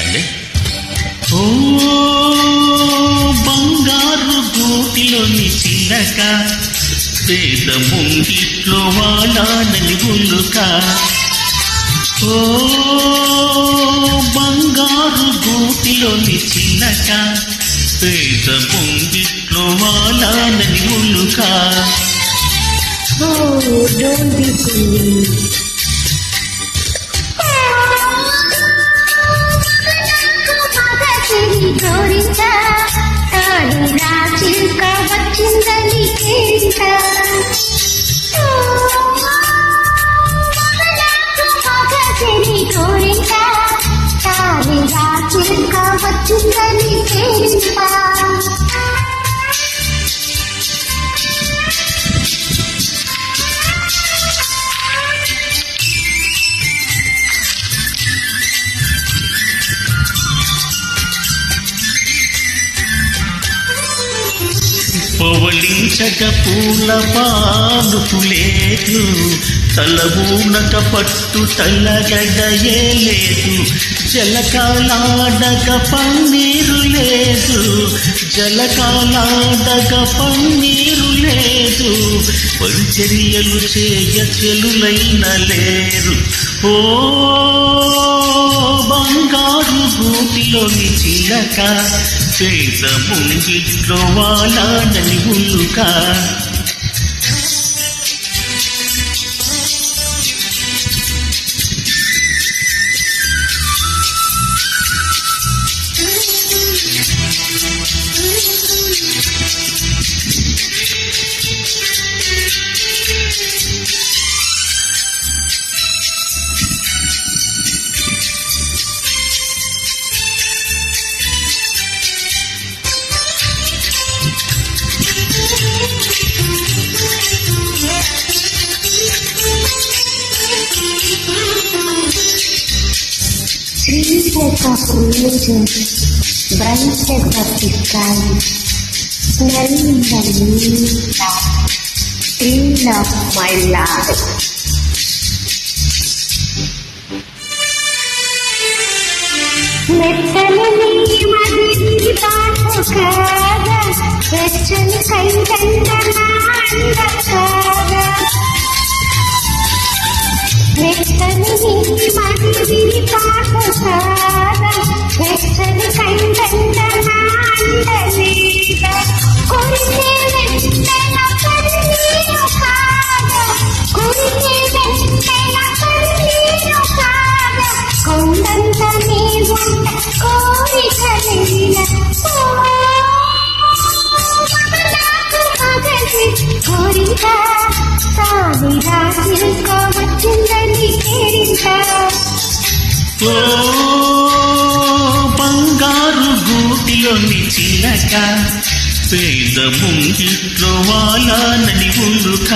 అండి ఓ బంగారు గూటిలోని చిలక పేద ముంగిట్లో వాడానని ఉల్లుక ఓ బంగారు గూటిలోని చిలక పేద ముంగిట్లో వాడానని ఉల్లుక Oh, don't be silly. కోరిక తాను రాచిక పూల పాదుపులేదు తలబూనక పట్టు తల్లగడ్డయే లేదు జలకాలాడక పన్నీరు లేదు జలకాలాడక పన్నీరు లేదు పరిచర్యలు చేయ చెలులైన లేరు. ఓ బంగారు గూటిలోని చిలక పేద ముంగిట్లో వాలాడని ఉల్లుక Sweet as of religion, bright as of the sky, smelling the moonlight, thrill of my life. మెత్తని నీ మదికి తాకు కాగా వెచ్చని కైదండ నాంద కాగా వెచ్చని నీ కోరిక నీల కోరిక కేరింత ఓ బంగారు గూటిలోని చిలక పేద ముంగిట్లో వాలానని ఉల్లుక